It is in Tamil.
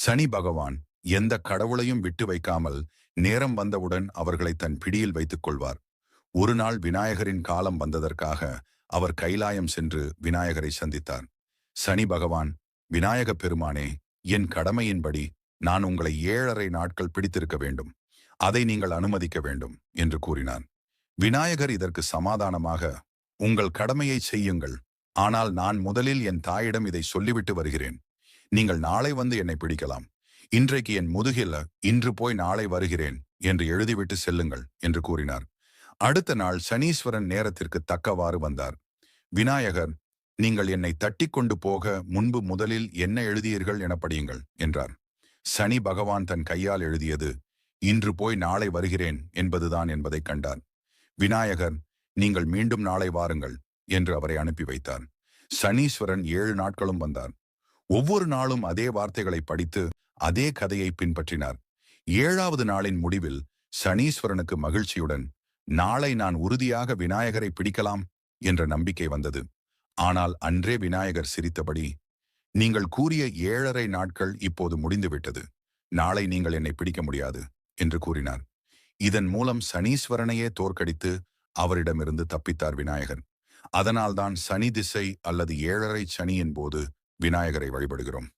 சனி பகவான் எந்த கடவுளையும் விட்டு வைக்காமல் நேரம் வந்தவுடன் அவர்களை தன் பிடியில் வைத்துக் கொள்வார். ஒரு நாள் விநாயகரின் காலம் வந்ததற்காக அவர் கைலாயம் சென்று விநாயகரை சந்தித்தார். சனி பகவான் விநாயக பெருமானே என் கடமையின்படி நான் உங்களை ஏழரை நாட்கள் பிடித்திருக்க வேண்டும். அதை நீங்கள் அனுமதிக்க வேண்டும் என்று கூறினார். விநாயகர் இதற்கு சமாதானமாக உங்கள் கடமையை செய்யுங்கள். ஆனால் நான் முதலில் என் தாயிடம் இதை சொல்லிவிட்டு வருகிறேன். நீங்கள் நாளை வந்து என்னை பிடிக்கலாம். இன்றைக்கு என் முதுகில் இன்று போய் நாளை வருகிறேன் என்று எழுதிவிட்டு செல்லுங்கள் என்று கூறினார். அடுத்த நாள் சனீஸ்வரன் நேரத்திற்கு தக்கவாறு வந்தார். விநாயகர் நீங்கள் என்னை தட்டி கொண்டு போக முன்பு முதலில் என்ன எழுதியீர்கள் என படியுங்கள் என்றார். சனி பகவான் தன் கையால் எழுதியது இன்று போய் நாளை வருகிறேன் என்பதுதான் என்பதை கண்டார். விநாயகர் நீங்கள் மீண்டும் நாளை வாருங்கள் என்று அவரை அனுப்பி வைத்தார். சனீஸ்வரன் ஏழு நாட்களும் வந்தார். ஒவ்வொரு நாளும் அதே வார்த்தைகளை படித்து அதே கதையை பின்பற்றினார். ஏழாவது நாளின் முடிவில் சனீஸ்வரனுக்கு மகிழ்ச்சியுடன் நாளை நான் உறுதியாக விநாயகரை பிடிக்கலாம் என்ற நம்பிக்கை வந்தது. ஆனால் அன்றே விநாயகர் சிரித்தபடி நீங்கள் கூறிய ஏழரை நாட்கள் இப்போது முடிந்துவிட்டது. நாளை நீங்கள் என்னை பிடிக்க முடியாது என்று கூறினார். இதன் மூலம் சனீஸ்வரனையே தோற்கடித்து அவரிடமிருந்து தப்பித்தார் விநாயகர். அதனால்தான் சனி திசை அல்லது ஏழரை சனியின் போது விநாயகரை வழிபடுகிறோம்.